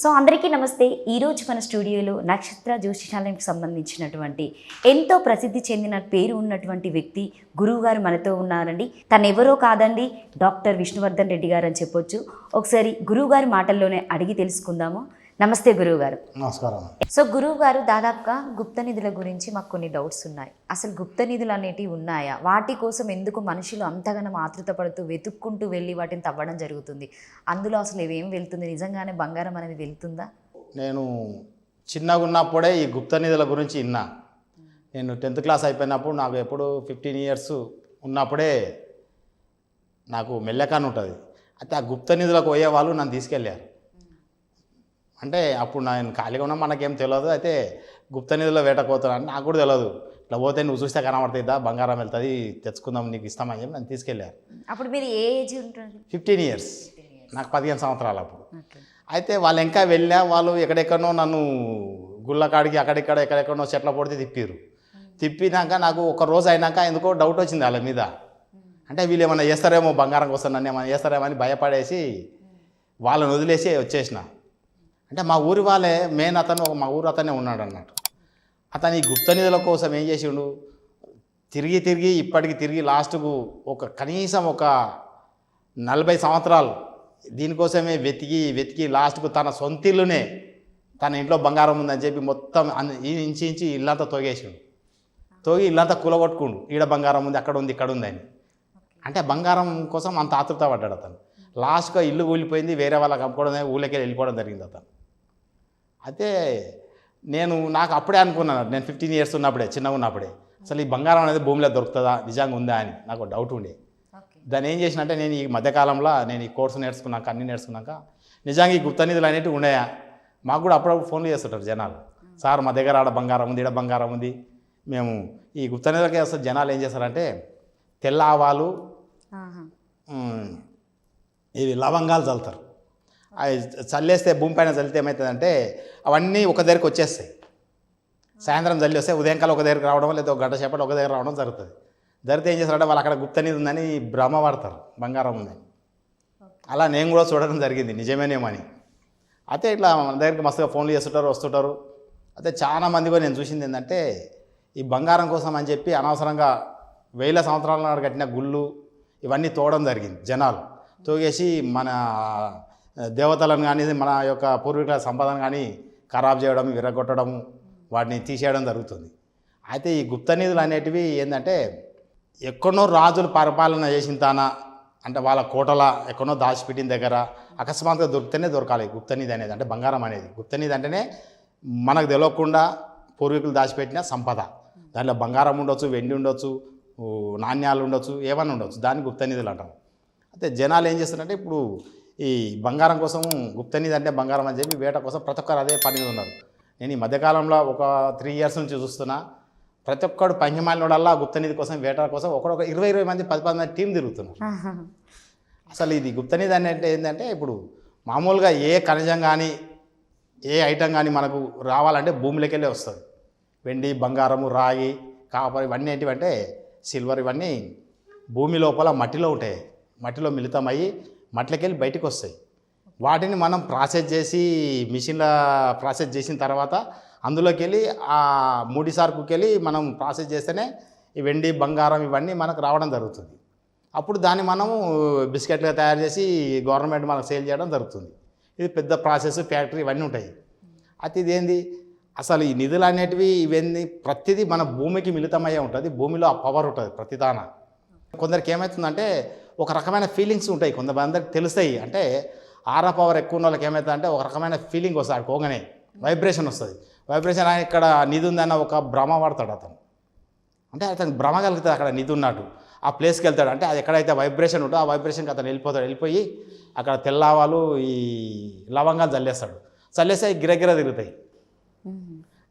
So అందరికీ నమస్తే. ఈరోజు మన స్టూడియోలో నక్షత్ర జ్యోతిషాలయంకి సంబంధించినటువంటి ఎంతో ప్రసిద్ధి చెందిన పేరు ఉన్నటువంటి వ్యక్తి గురువుగారు మనతో ఉన్నారండి. తను ఎవరో కాదండి డాక్టర్ విష్ణువర్ధన్ రెడ్డి గారు అని చెప్పొచ్చు. ఒకసారి గురువుగారి మాటల్లోనే అడిగి తెలుసుకుందాము. నమస్తే గురువు గారు నమస్కారం. సో గురువు గారు దాదాపుగా గుప్త నిధుల గురించి మాకు కొన్ని డౌట్స్ ఉన్నాయి. అసలు గుప్త నిధులు అనేటివి ఉన్నాయా? వాటి కోసం ఎందుకు మనుషులు అంతగానో ఆతృత పడుతూ వెతుక్కుంటూ వెళ్ళి వాటిని తవ్వడం జరుగుతుంది? అందులో అసలు ఇవేం వెళ్తుంది? నిజంగానే బంగారం అనేది వెళ్తుందా? నేను చిన్నగా ఉన్నప్పుడే ఈ గుప్త నిధుల గురించి విన్నా. నేను టెన్త్ క్లాస్ అయిపోయినప్పుడు నాకు ఎప్పుడు ఫిఫ్టీన్ ఇయర్స్ ఉన్నప్పుడే నాకు మెల్లకాని ఉంటుంది అయితే ఆ గుప్త నిధులకు పోయే వాళ్ళు నన్ను తీసుకెళ్ళారు. అంటే అప్పుడు నేను ఖాళీగా ఉన్నా మనకేం తెలియదు. అయితే గుప్త నిధుల వేటకోతున్నాను నాకు కూడా తెలియదు. ఇట్లా పోతే నువ్వు చూస్తే కనబడుతుందా బంగారం వెళ్తుంది తెచ్చుకుందాం నీకు ఇస్తామని చెప్పి నన్ను తీసుకెళ్ళారు. అప్పుడు మీరు ఏ ఏజ్ ఉంటుంది ఫిఫ్టీన్ ఇయర్స్. నాకు పదిహేను సంవత్సరాలు అప్పుడు. అయితే వాళ్ళు ఇంకా వెళ్ళా వాళ్ళు ఎక్కడెక్కడనో నన్ను గుళ్ళకాడికి అక్కడెక్కడ ఎక్కడెక్కడనో చెట్ల పొడితే తిప్పారు తిప్పినాక నాకు ఒక రోజు అయినాక ఎందుకో డౌట్ వచ్చింది వాళ్ళ మీద. అంటే వీళ్ళు ఏమైనా చేస్తారేమో బంగారం కోసం నన్ను ఏమైనా చేస్తారేమో అని భయపడేసి వాళ్ళని వదిలేసి వచ్చేసిన. అంటే మా ఊరి వాళ్ళే మెయిన్ అతను ఒక మా ఊరు అతనే ఉన్నాడు అన్నట్టు అతను ఈ గుప్త నిధుల కోసం ఏం చేసిండు? తిరిగి తిరిగి ఇప్పటికి తిరిగి లాస్ట్కు ఒక కనీసం ఒక నలభై సంవత్సరాలు దీనికోసమే వెతికి వెతికి లాస్ట్కు తన సొంత ఇల్లునే తన ఇంట్లో బంగారం ఉందని చెప్పి మొత్తం ఈ ఇంచి ఇంచి ఇల్లంతా తోగేసిండు. తోగి ఇల్లంతా కూలగొట్టుకుండు. ఈడ బంగారం ఉంది అక్కడ ఉంది ఇక్కడ ఉంది అని అంటే బంగారం కోసం అంత ఆతృత పడ్డాడు అతను. లాస్ట్గా ఇల్లు కూలిపోయింది వేరే వాళ్ళకి అమ్ముకోవడం ఊళ్ళకి వెళ్ళిపోవడం జరిగింది అతను. అయితే నేను నాకు అప్పుడే అనుకున్నాను నేను ఫిఫ్టీన్ ఇయర్స్ ఉన్నప్పుడే చిన్నగా ఉన్నప్పుడే. అసలు ఈ బంగారం అనేది భూమిలో దొరుకుతుందా? నిజంగా ఉందా అని. నాకు డౌట్ ఉండే. దాన్ని ఏం చేసినంటే నేను ఈ మధ్యకాలంలో నేను ఈ కోర్సు నేర్చుకున్నాక అన్నీ నేర్చుకున్నాక నిజంగా ఈ గుప్త నిధులు అనేటివి ఉన్నాయా? మాకు కూడా అప్పుడప్పుడు ఫోన్లు చేస్తుంటారు జనాలు. సార్ మా దగ్గర ఆడ బంగారం ఉంది ఈడ బంగారం ఉంది. మేము ఈ గుప్త నిధులకి అసలు జనాలు ఏం చేస్తారంటే తెల్ల ఆవాలు ఇవి లవంగాలు చల్లుతారు. అవి చల్లేస్తే భూమి పైన చల్లితే ఏమవుతుందంటే అవన్నీ ఒక దగ్గరికి వచ్చేస్తాయి. సాయంత్రం చల్లి వస్తే ఉదయం కాలం ఒక దగ్గరికి రావడం లేదా ఒక గంట సేపటి ఒక దగ్గర రావడం జరుగుతుంది. జరిగితే ఏం చేస్తారంటే వాళ్ళు అక్కడ గుప్త ఉందని భ్రమ పడతారు బంగారం ఉందని. అలా నేను కూడా చూడడం జరిగింది నిజమేనేమని అయితే ఇట్లా మన దగ్గరికి మస్తుగా ఫోన్లు చేస్తుంటారు వస్తుంటారు. అయితే చాలా మంది కూడా నేను చూసింది ఏంటంటే ఈ బంగారం కోసం అని చెప్పి అనవసరంగా వేల సంవత్సరాల నాడు కట్టిన గుళ్ళు ఇవన్నీ తోవడం జరిగింది జనాలు. తోగేసి మన దేవతలను కానీ మన యొక్క పూర్వీకుల సంపదను కానీ ఖరాబ్ చేయడం విరగొట్టడం వాటిని తీసేయడం జరుగుతుంది. అయితే ఈ గుప్త నిధులు అనేటివి ఏంటంటే ఎక్కడో రాజులు పరిపాలన చేసిన తాన అంటే వాళ్ళ కోటల ఎక్కడో దాచిపెట్టిన దగ్గర అకస్మాత్తుగా దొరికితేనే దొరకాలి గుప్తనిధి అనేది అంటే బంగారం అనేది. గుప్తనిధి అంటేనే మనకు తెలియకుండా పూర్వీకులు దాచిపెట్టిన సంపద. దాంట్లో బంగారం ఉండొచ్చు వెండి ఉండొచ్చు నాణ్యాలు ఉండొచ్చు ఏమన్నా ఉండొచ్చు. దాన్ని గుప్తనిధులు అంటాం. అయితే జనాలు ఏం చేస్తారంటే ఇప్పుడు ఈ బంగారం కోసం గుప్తనిధి అంటే బంగారం అని చెప్పి వేట కోసం ప్రతి ఒక్కరు అదే పని మీద ఉన్నారు. నేను ఈ మధ్యకాలంలో ఒక త్రీ ఇయర్స్ నుంచి చూస్తున్నా. ప్రతి ఒక్కడు పంచమాలినోడల్లా గుప్తనిధి కోసం వేట కోసం ఒకడొక ఇరవై ఇరవై మంది పది పది మంది టీం తిరుగుతున్నారు. అసలు ఇది గుప్తనిధి అనేది ఏంటంటే ఇప్పుడు మామూలుగా ఏ ఖనిజం కానీ ఏ ఐటమ్ కానీ మనకు రావాలంటే భూమిలోకి వెళ్ళి వస్తుంది. వెండి బంగారము రాగి కాపర్ ఇవన్నీ ఏంటివంటే సిల్వర్ ఇవన్నీ భూమి లోపల మట్టిలో ఉంటాయి. మట్టిలో మిళితమయ్యి మట్టిలోకి వెళ్ళి బయటికి వస్తాయి వాటిని మనం ప్రాసెస్ చేసి మిషన్ల ప్రాసెస్ చేసిన తర్వాత అందులోకి వెళ్ళి ఆ ముడి సార్కుకి వెళ్ళి మనం ప్రాసెస్ చేస్తేనే ఈ వెండి బంగారం ఇవన్నీ మనకు రావడం జరుగుతుంది. అప్పుడు దాన్ని మనము బిస్కెట్లుగా తయారు చేసి గవర్నమెంట్ మనకు సేల్ చేయడం జరుగుతుంది. ఇది పెద్ద ప్రాసెస్ ఫ్యాక్టరీ ఇవన్నీ ఉంటాయి. అయితే ఇదేంది? అసలు ఈ నిధులు అనేటివి ఇవన్నీ ప్రతిదీ మన భూమికి మిళితమయ్యే ఉంటుంది. భూమిలో ఆ పవర్ ఉంటుంది ప్రతిదాన. కొందరికి ఏమవుతుందంటే ఒక రకమైన ఫీలింగ్స్ ఉంటాయి. కొంతమందికి తెలుస్తాయి. అంటే ఆరా పవర్ ఎక్కువ ఉన్న వాళ్ళకి ఏమవుతుందంటే ఒక రకమైన ఫీలింగ్ వస్తుంది. అక్కడ పోగానే వైబ్రేషన్ వస్తుంది. వైబ్రేషన్ ఆయన ఇక్కడ నిధి ఉందన్న ఒక భ్రమ పడతాడు అతను. అంటే అతను భ్రమ కలుగుతుంది అక్కడ నిధి ఉన్నట్టు. ఆ ప్లేస్కి వెళ్తాడు. అంటే అది ఎక్కడైతే వైబ్రేషన్ ఉంటుందో ఆ వైబ్రేషన్కి అతను వెళ్ళిపోతాడు. వెళ్ళిపోయి అక్కడ తెల్లవాలు ఈ లవంగాలు చల్లేస్తాడు. చల్లేస్తే అవి గిరగిర తిరుగుతాయి.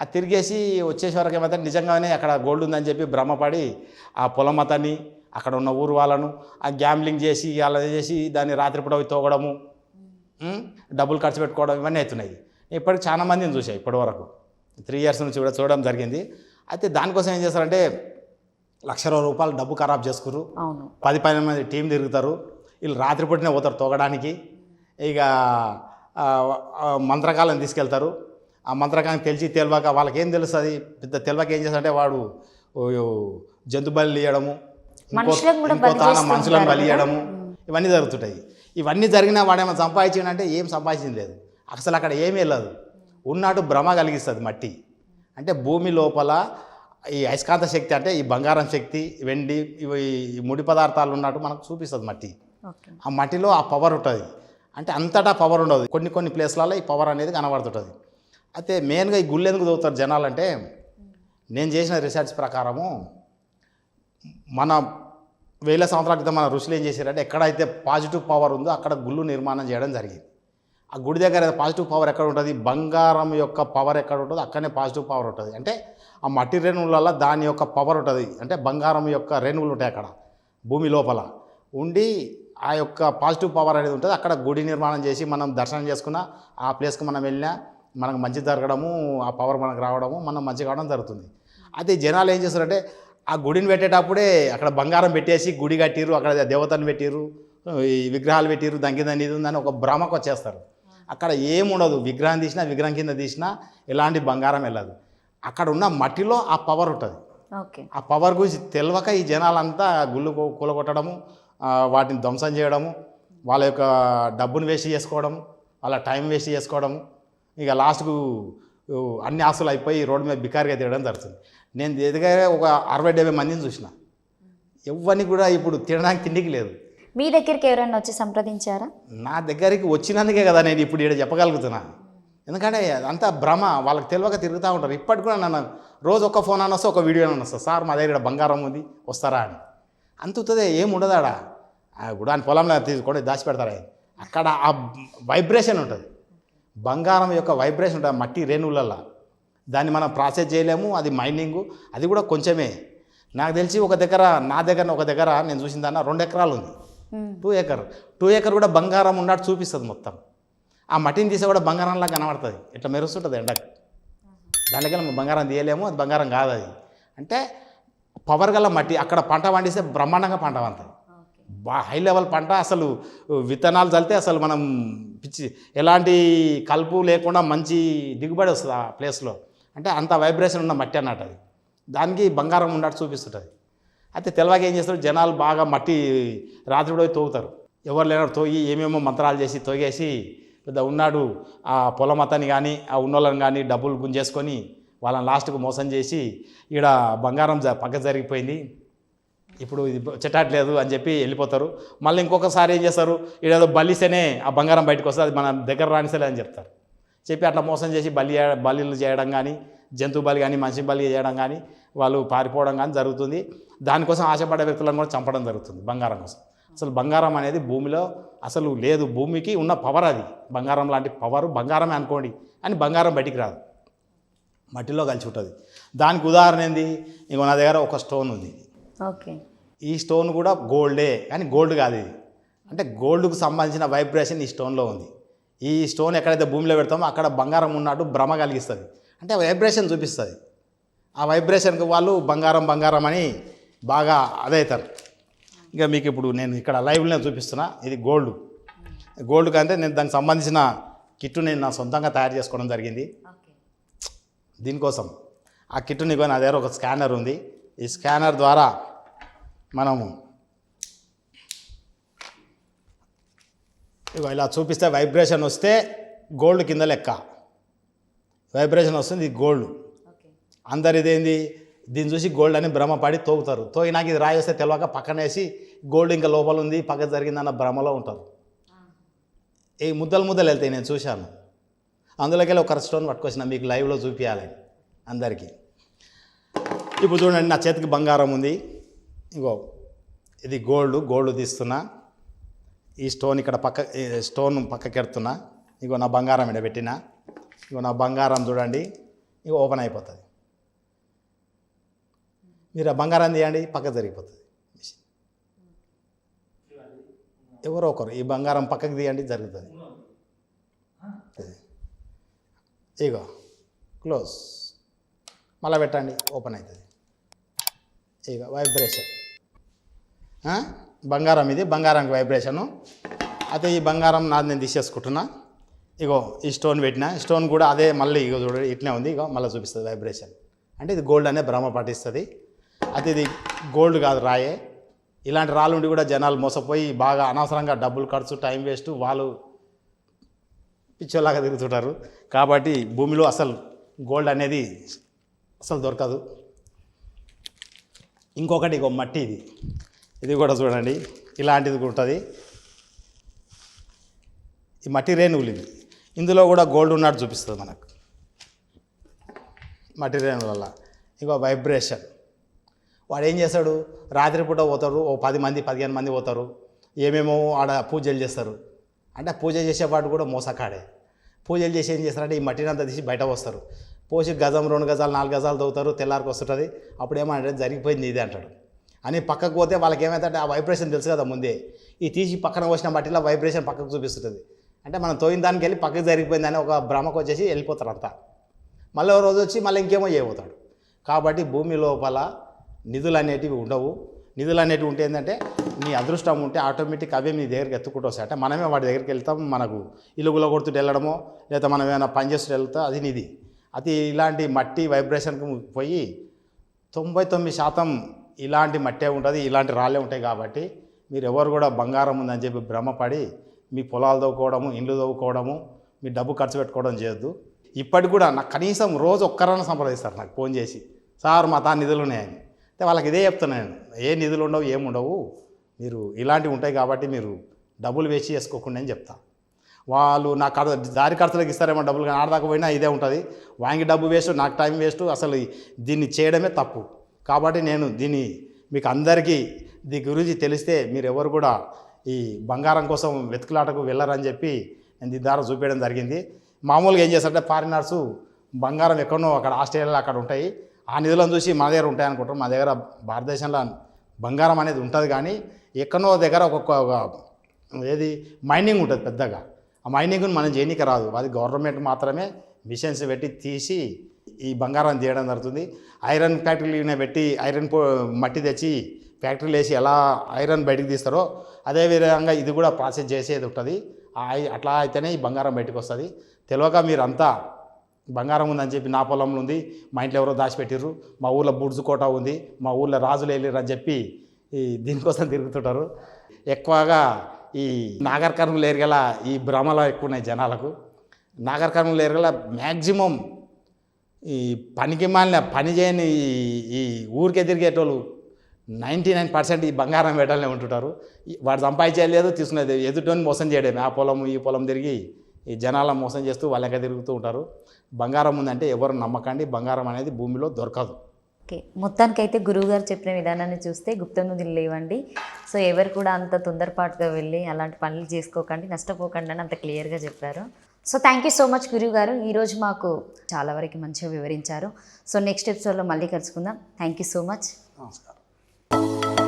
ఆ తిరిగేసి వచ్చేసే వరకు ఏమైతే నిజంగానే అక్కడ గోల్డ్ ఉందని చెప్పి భ్రమపడి ఆ పొలం అతన్ని అక్కడ ఉన్న ఊరు వాళ్ళను ఆ గ్యాంబ్లింగ్ చేసి అలా చేసి దాన్ని రాత్రిపూట తోగడము డబ్బులు ఖర్చు పెట్టుకోవడం ఇవన్నీ అవుతున్నాయి. ఇప్పటికి చాలా మందిని చూసాయి ఇప్పటి వరకు. త్రీ ఇయర్స్ నుంచి కూడా చూడడం జరిగింది. అయితే దానికోసం ఏం చేస్తారంటే లక్ష రూపాయలు డబ్బు ఖరాబ్ చేసుకురు పది పది మంది టీం తిరుగుతారు. వీళ్ళు రాత్రిపూటనే పోతారు తోగడానికి. ఇక మంత్రకాలను తీసుకెళ్తారు. ఆ మంత్రకాలం తెలిసి తెలియక వాళ్ళకి ఏం తెలుస్తుంది? పెద్ద తెలియక ఏం చేస్తారంటే వాడు ఓ, ఓ, జంతు బలి ఇవ్వడము మనుషులను బలి? ఇవ్వడము ఇవన్నీ జరుగుతుంటాయి. ఇవన్నీ జరిగినా వాడేమో సంపాదించిండంటే ఏం సంపాదించింది లేదు. అసలు అక్కడ ఏమీ వెళ్ళదు ఉన్నట్టు భ్రమ కలిగిస్తుంది మట్టి. అంటే భూమి లోపల ఈ అయస్కాంత శక్తి అంటే ఈ బంగారం శక్తి వెండి ఇవి ఈ ముడి పదార్థాలు ఉన్నట్టు మనకు చూపిస్తుంది మట్టి. ఆ మట్టిలో ఆ పవర్ ఉంటుంది. అంటే అంతటా పవర్ ఉండదు. కొన్ని కొన్ని ప్లేస్లలో ఈ పవర్ అనేది కనబడుతుంటుంది. అయితే మెయిన్గా ఈ గుళ్ళు ఎందుకు చదువుతారు జనాలంటే నేను చేసిన రీసెర్చ్ ప్రకారము మన వేల సంవత్సరాల క్రితం మన ఋషులు ఏం చేశారంటే ఎక్కడైతే పాజిటివ్ పవర్ ఉందో అక్కడ గుళ్ళు నిర్మాణం చేయడం జరిగింది. ఆ గుడి దగ్గర పాజిటివ్ పవర్ ఎక్కడ ఉంటుంది? బంగారం యొక్క పవర్ ఎక్కడ ఉంటుందో అక్కడనే పాజిటివ్ పవర్ ఉంటుంది. అంటే ఆ మట్టి రేణువులలో దాని యొక్క పవర్ ఉంటుంది. అంటే బంగారం యొక్క రేణువులు ఉంటాయి అక్కడ భూమి లోపల. ఉండి ఆ యొక్క పాజిటివ్ పవర్ అనేది ఉంటుంది. అక్కడ గుడి నిర్మాణం చేసి మనం దర్శనం చేసుకున్న ఆ ప్లేస్కి మనం వెళ్ళినా మనకు మంచి జరగడము ఆ పవర్ మనకు రావడము మనం మంచి కావడం జరుగుతుంది. అయితే జనాలు ఏం చేస్తారంటే ఆ గుడిని పెట్టేటప్పుడే అక్కడ బంగారం పెట్టేసి గుడి కట్టిరు అక్కడ దేవతను పెట్టిరు ఈ విగ్రహాలు పెట్టిరు దాని కింద ఇది ఉందని ఒక భ్రమకు వచ్చేస్తారు. అక్కడ ఏముండదు విగ్రహం తీసినా విగ్రహం కింద తీసినా ఎలాంటి బంగారం వెళ్ళదు. అక్కడ ఉన్న మట్టిలో ఆ పవర్ ఉంటుంది. ఆ పవర్ గురించి తెలియక ఈ జనాలంతా గుళ్ళు కూలగొట్టడము వాటిని ధ్వంసం చేయడము వాళ్ళ యొక్క డబ్బును వేస్ట్ చేసుకోవడము వాళ్ళ టైం వేస్ట్ చేసుకోవడము ఇక లాస్ట్కు అన్ని ఆస్తులు అయిపోయి రోడ్డు మీద బికారిగా తిరగడం జరుగుతుంది. నేను ఎదుగా ఒక అరవై డెబ్బై మందిని చూసిన. ఎవరిని కూడా ఇప్పుడు తినడానికి తిండికి లేదు. మీ దగ్గరికి ఎవరైనా వచ్చి సంప్రదించారా? నా దగ్గరికి వచ్చినందుకే కదా నేను ఇప్పుడు ఇక్కడ చెప్పగలుగుతున్నా. ఎందుకంటే అంతా భ్రమ వాళ్ళకి తెలియక తిరుగుతూ ఉంటారు. ఇప్పటికి కూడా నన్ను రోజు ఒక ఫోన్ అని వస్తే ఒక వీడియో అని వస్తుంది సార్ మా దగ్గర బంగారం ఉంది వస్తారా? అని. అంత ఉత్తదే ఏం ఉండదాడా? గుడాని పొలంలో తీసుకొని దాచిపెడతారా అక్కడ ఆ వైబ్రేషన్ ఉంటుంది. బంగారం యొక్క వైబ్రేషన్ ఉంటుంది మట్టి రేణువులలో దాన్ని మనం ప్రాసెస్ చేయలేము అది మైనింగ్ అది కూడా కొంచెమే. నాకు తెలిసి ఒక దగ్గర నా దగ్గర ఒక దగ్గర నేను చూసిన దాన్న రెండు ఎకరాలు ఉంది. మ్మ్. టూ ఏకర్ టూ ఏకర్ కూడా బంగారం ఉన్నట్టు చూపిస్తుంది మొత్తం. ఆ మట్టిని తీసే కూడా బంగారంలా కనబడుతుంది. ఇట్లా మెరుస్తుంటుంది ఎండకు? దానికీ మనం బంగారం తీయలేము అది బంగారం కాదు అది. అంటే పవర్ గల మట్టి అక్కడ పంట పండిస్తే బ్రహ్మాండంగా పంట పండుతుంది. బా హై లెవెల్ పంట అసలు విత్తనాలు చల్లితే అసలు మనం పిచ్చి ఎలాంటి కలుపు లేకుండా మంచి దిగుబడి వస్తుంది ఆ ప్లేస్లో. అంటే అంత వైబ్రేషన్ ఉన్న మట్టి అన్నట్టు అది. దానికి బంగారం ఉన్నట్టు చూపిస్తుంటుంది. అయితే తెలవాక ఏం చేస్తారు? జనాలు బాగా మట్టి రాత్రి పోయి తోగుతారు. ఎవరు లేనారు తోగి ఏమేమో మంత్రాలు చేసి తోగేసి పెద్ద ఉన్నాడు ఆ పొలం అతని కానీ ఆ ఉన్నోళ్ళని కానీ డబ్బులు గుంజేసుకొని వాళ్ళని లాస్ట్కు మోసం చేసి ఈడ బంగారం జ పక్క జరిగిపోయింది. ఇప్పుడు ఇది చెట్టాట్లేదు అని చెప్పి వెళ్ళిపోతారు. మళ్ళీ ఇంకొకసారి ఏం చేస్తారు? ఈడేదో బలిసేనే ఆ బంగారం బయటకు వస్తుంది. అది మన దగ్గర రానిసలే అని చెప్తారు. చెప్పి అట్లా మోసం చేసి బలి బలిలు చేయడం కానీ జంతు బలి కానీ మనిషి బలి చేయడం కానీ వాళ్ళు పారిపోవడం కానీ జరుగుతుంది. దానికోసం ఆశపడే వ్యక్తులను కూడా చంపడం జరుగుతుంది బంగారం కోసం. అసలు బంగారం అనేది భూమిలో అసలు లేదు. భూమికి ఉన్న పవర్ అది. బంగారం లాంటి పవర్ బంగారమే అనుకోండి. అని బంగారం బయటికి రాదు. మట్టిలో కలిసి ఉంటుంది. దానికి ఉదాహరణ ఏంది? ఇంకో నా దగ్గర ఒక స్టోన్ ఉంది. ఓకే. ఈ స్టోన్ కూడా గోల్డే కానీ గోల్డ్ కాదు ఇది. అంటే గోల్డ్కు సంబంధించిన వైబ్రేషన్ ఈ స్టోన్లో ఉంది. ఈ స్టోన్ ఎక్కడైతే భూమిలో పెడతామో అక్కడ బంగారం ఉన్నట్టు భ్రమ కలిగిస్తుంది. అంటే వైబ్రేషన్ చూపిస్తుంది. ఆ వైబ్రేషన్కి వాళ్ళు బంగారం బంగారం అని బాగా అదవుతారు ఇంకా మీకు ఇప్పుడు నేను ఇక్కడ లైవ్లో చూపిస్తున్నా. ఇది గోల్డ్ గోల్డ్ కంటే నేను దానికి సంబంధించిన కిట్టు నేను నా సొంతంగా తయారు చేసుకోవడం జరిగింది. దీనికోసం. ఆ కిట్ నీకు నా దగ్గర ఒక స్కానర్ ఉంది. ఈ స్కానర్ ద్వారా మనము ఇలా చూపిస్తే వైబ్రేషన్ వస్తే గోల్డ్ కింద లెక్క. వైబ్రేషన్ వస్తుంది ఇది గోల్డ్ అందరు ఇదేంది? దీన్ని చూసి గోల్డ్ అని భ్రమపడి తోగుతారు. తోగి నాకు ఇది రాయి వస్తే తెలియక పక్కనేసి గోల్డ్ ఇంకా లోపల ఉంది పక్క జరిగిందన్న భ్రమలో ఉంటారు. ఈ ముద్దలు ముద్దలు వెళ్తాయి నేను చూశాను. అందులోకి వెళ్ళి ఒక స్టోన్ పట్టుకొచ్చిన మీకు లైవ్లో చూపించాలి అందరికీ. ఇప్పుడు చూడండి నా చేతికి బంగారం ఉంది. ఇగో ఇది గోల్డ్ గోల్డ్ తీస్తున్నా. ఈ స్టోన్ ఇక్కడ పక్క స్టోన్ పక్కకెడుతున్నా. ఇగో నా బంగారం ఇక్కడ పెట్టిన. ఇగో నా బంగారం చూడండి. ఇగో ఓపెన్ అయిపోతుంది. మీరు ఆ బంగారం తీయండి పక్క జరిగిపోతుంది. మిషన్ ఎవరో ఒకరు ఈ బంగారం పక్కకి తీయండి జరుగుతుంది. ఇగో క్లోజ్. మళ్ళీ పెట్టండి ఓపెన్ అవుతుంది. ఇక వైబ్రేషన్. బంగారం ఇది బంగారానికి వైబ్రేషను. అయితే ఈ బంగారం నాది నేను తీసేసుకుంటున్నా. ఇగో ఈ స్టోన్ పెట్టిన. స్టోన్ కూడా అదే మళ్ళీ ఇగో చూడ ఇట్లనే ఉంది. ఇగో మళ్ళీ చూపిస్తుంది వైబ్రేషన్. అంటే ఇది గోల్డ్ అనే భ్రమ పాటిస్తుంది. అయితే ఇది గోల్డ్ కాదు రాయే. ఇలాంటి రాళ్ళు ఉండి కూడా జనాలు మోసపోయి బాగా అనవసరంగా డబ్బులు ఖర్చు టైం వేస్ట్ వాళ్ళు పిచ్చోలాగా తిరుగుతుంటారు. కాబట్టి భూమిలో అసలు గోల్డ్ అనేది అసలు దొరకదు. ఇంకొకటి ఇగో మట్టి ఇది. ఇది కూడా చూడండి. ఇలాంటిది ఉంటుంది. ఈ మట్టి రేణువులు ఇది ఇందులో కూడా గోల్డ్ ఉన్నట్టు చూపిస్తుంది మనకు. మట్టి రేణువుల వల్ల ఇంకో వైబ్రేషన్. వాడు ఏం చేస్తాడు? రాత్రిపూట పోతారు. ఓ పది మంది పదిహేను మంది పోతారు. ఏమేమో ఆడ పూజలు చేస్తారు. అంటే పూజ చేసేవాడు కూడా మోసకాడే. పూజలు చేసి ఏం చేస్తారంటే ఈ మట్టిని అంతా తీసి బయట వస్తారు పోసి గజం రెండు గజాలు నాలుగు గజాలు తవ్వుతారు. తెల్లారికి వస్తుంటుంది. అప్పుడు ఏమంటే జరిగిపోయింది ఇది అంటాడు. అని పక్కకు పోతే వాళ్ళకి ఏమవుతుందంటే ఆ వైబ్రేషన్ తెలుసు కదా ముందే. ఈ తీసి పక్కన వచ్చిన మట్టిలో వైబ్రేషన్ పక్కకు చూపిస్తుంటుంది. అంటే మనం తోయిన దానికి వెళ్ళి పక్కకు జరిగిపోయిందని ఒక భ్రమకు వచ్చేసి వెళ్ళిపోతారు అంతా మళ్ళీ ఒక రోజు వచ్చి మళ్ళీ ఇంకేమో చేయబోతాడు. కాబట్టి భూమి లోపల నిధులు అనేటివి ఉండవు. నిధులు అనేటివి ఉంటే ఏంటంటే నీ అదృష్టం ఉంటే ఆటోమేటిక్ అవే మీ దగ్గరికి ఎత్తుకుంటూ వస్తాయి. అంటే మనమే వాడి దగ్గరికి వెళ్తాం మనకు ఇలుగులో కొడుతుంటే వెళ్ళడమో లేదా మనం ఏమైనా పని చేస్తూ వెళ్తా అది నిధి అది ఇలాంటి మట్టి వైబ్రేషన్కి పోయి తొంభై తొమ్మిది శాతం ఇలాంటి మట్టే ఉంటుంది ఇలాంటి రాళ్ళే ఉంటాయి కాబట్టి మీరు ఎవరు కూడా బంగారం ఉందని చెప్పి భ్రమపడి మీ పొలాలు తవ్వుకోవడము ఇండ్లు తవ్వుకోవడము మీ డబ్బు ఖర్చు పెట్టుకోవడం చేయొద్దు. ఇప్పటికి కూడా నాకు కనీసం రోజు ఒక్కరన్నా సంప్రదిస్తారు నాకు ఫోన్ చేసి. సార్ మా తా నిధులు ఉన్నాయని అంటే వాళ్ళకి ఇదే చెప్తున్నాను నేను. ఏ నిధులు ఉండవు ఏముండవు మీరు ఇలాంటివి ఉంటాయి కాబట్టి మీరు డబ్బులు వేస్ట్ చేసుకోకుండా అని చెప్తా. వాళ్ళు నా కడ దారి ఖర్చులకు ఇస్తారేమో డబ్బులు కానీ ఆడదాకా పోయినా ఇదే ఉంటుంది. వాంగి డబ్బు వేస్ట్ నాకు టైం వేస్ట్ అసలు దీన్ని చేయడమే తప్పు. కాబట్టి నేను దీన్ని మీకు అందరికీ దీని గురించి తెలిస్తే మీరు ఎవరు కూడా ఈ బంగారం కోసం వెతుకులాటకు వెళ్ళరని చెప్పి నేను దీని ద్వారా చూపించడం జరిగింది. మామూలుగా ఏం చేస్తారంటే ఫారినర్స్ బంగారం ఎక్కడో అక్కడ ఆస్ట్రేలియాలో అక్కడ ఉంటాయి. ఆ నిధులను చూసి మా దగ్గర ఉంటాయి అనుకుంటారు. మా దగ్గర భారతదేశంలో బంగారం అనేది ఉంటుంది కానీ ఎక్కడో దగ్గర ఒక్కొక్క ఒక ఏది మైనింగ్ ఉంటుంది పెద్దగా. ఆ మైనింగ్ను మనం చేయనీకి రాదు. అది గవర్నమెంట్ మాత్రమే మిషన్స్ పెట్టి తీసి ఈ బంగారం తీయడం జరుగుతుంది. ఐరన్ ఫ్యాక్టరీని పెట్టి ఐరన్ మట్టి తెచ్చి ఫ్యాక్టరీలు వేసి ఎలా ఐరన్ బయటికి తీస్తారో అదే విధంగా ఇది కూడా ప్రాసెస్ చేసేది ఉంటుంది. ఆ అట్లా అయితేనే ఈ బంగారం బయటకు వస్తుంది. తెలియక మీరంతా బంగారం ఉందని చెప్పి నా పొలంలో ఉంది. మా ఇంట్లో ఎవరో దాచిపెట్టిర్రు. మా ఊళ్ళో బుడ్జు కోట ఉంది. మా ఊళ్ళో రాజులు వెళ్ళిర్రు అని చెప్పి ఈ దీనికోసం తిరుగుతుంటారు. ఎక్కువగా ఈ నాగర్ కర్నూలు ఈ భ్రమలో ఎక్కువ ఉన్నాయి జనాలకు. నాగర్ ఎరగల మ్యాక్సిమం ఈ పనికి మాలిన పని చేయని ఈ- ఈ ఊరికే తిరిగేటోళ్ళు నైంటీ నైన్ పర్సెంట్ ఈ బంగారం పెట్టాలనే ఉంటుంటారు. వాడు సంపాదించలేదు తీసుకునేది ఎదుటోని మోసం చేయడమే. ఆ పొలం ఈ పొలం తిరిగి ఈ జనాల మోసం చేస్తూ వాళ్ళక తిరుగుతూ ఉంటారు. బంగారం ఉందంటే ఎవరు నమ్మకండి. బంగారం అనేది భూమిలో దొరకదు. ఓకే. మొత్తానికైతే గురువుగారు చెప్పిన విధానాన్ని చూస్తే గుప్తంగా నిధులు లేవండి సో ఎవరు కూడా అంత తొందరపాటుగా వెళ్ళి అలాంటి పనులు చేసుకోకండి నష్టపోకండి అని అంత క్లియర్గా చెప్పారు. So thank you so much గురువు గారు. ఈరోజు మాకు చాలా వరకు మంచిగా వివరించారు. సో నెక్స్ట్ ఎపిసోడ్లో మళ్ళీ కలుసుకుందాం. థ్యాంక్ యూ సో మచ్ నమస్కారం.